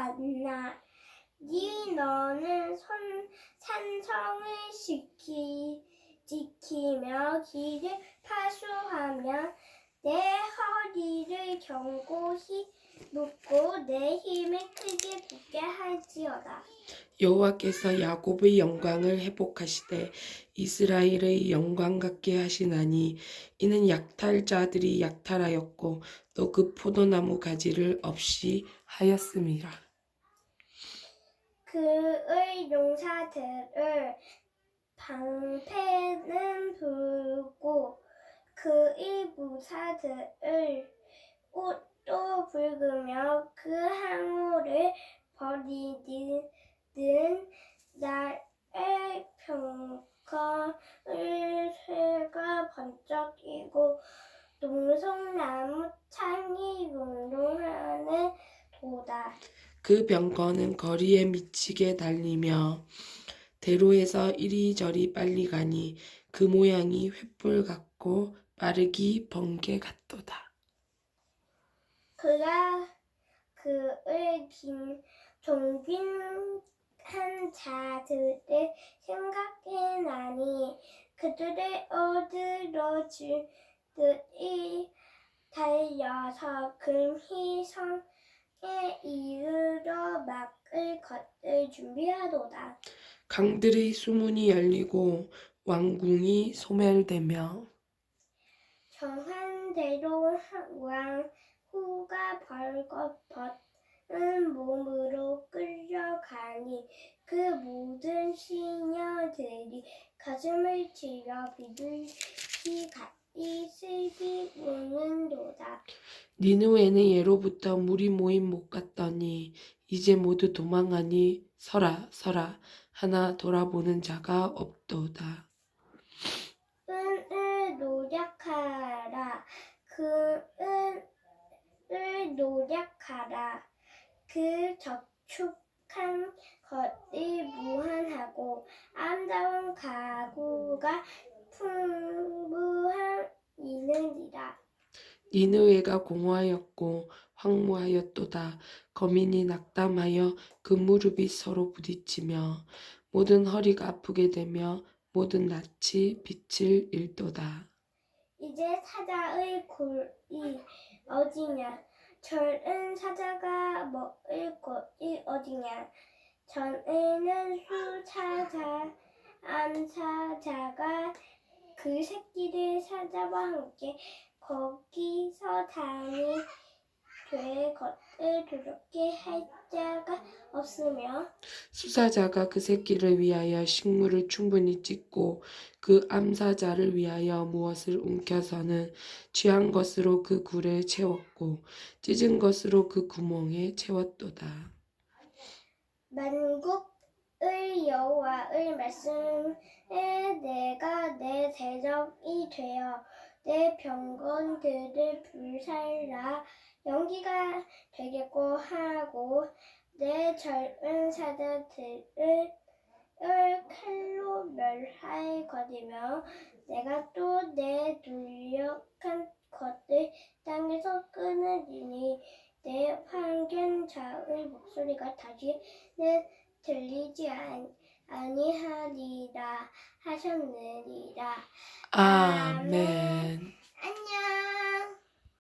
하나니 너는 선, 산성을 지키, 지키며 길을 파수하며 내 허리를 견고히 묶고 내 힘을 크게 붙게 할지어다. 여호와께서 야곱의 영광을 회복하시되 이스라엘의 영광 같게 하시나니 이는 약탈자들이 약탈하였고 또 그 포도나무 가지를 없이 하였음이라. 그의 용사들을 방패는 불고 그의 부사들을 꽃도 붉으며 그 항우를 버리는 날의 병거를 새가 번쩍이고 농성나무 창이 도다. 그 병거는 거리에 미치게 달리며 대로에서 이리저리 빨리 가니 그 모양이 횃불 같고 빠르기 번개 같도다. 그가 그의 긴 종균한 자들을 생각해 나니 그들의 어드러지들이 달려서 금희 성 에 이르러 막을 것을 준비하도다. 강들의 수문이 열리고 왕궁이 소멸되며 정한 대로 왕 후가 벌거벗은 몸으로 끌려가니 그 모든 시녀들이 가슴을 치려 비둘기 같 이 우는도다. 니누에는 예로부터 물이 모인 못 같더니 이제 모두 도망하니 서라 서라 하나 돌아보는 자가 없도다. 은을 노력하라. 그 은을 노력하라. 그 저축한 것이 무한하고 아름다운 가구가 풍 부함이느니라. 니느웨가 공허하였고 황무하였도다. 거민이 낙담하여 그 무릎이 서로 부딪히며 모든 허리가 아프게 되며 모든 낯이 빛을 잃도다. 이제 사자의 골이 어디냐? 절은 사자가 먹을 곳이 어디냐? 전에는 수사자, 암사자가 그 새끼를 사자와 함께 거기서 당이 될 것을 두렵게 할 자가 없으며 수사자가 그 새끼를 위하여 식물을 충분히 찢고 그 암사자를 위하여 무엇을 움켜서는 취한 것으로 그 굴에 채웠고 찢은 것으로 그 구멍에 채웠도다. 만국의 여호와의 말씀에 내가 내 대적이 되어 내 병건들을 불살라 연기가 되겠고 하고 내 젊은 사자들을 칼로 멸할 것이며 내가 또 내 눌력한 것들 땅에서 끊으리니 내 황견자의 목소리가 다시는 들리지 아니- 아니하리라 하셨느니라. 아멘. 안녕.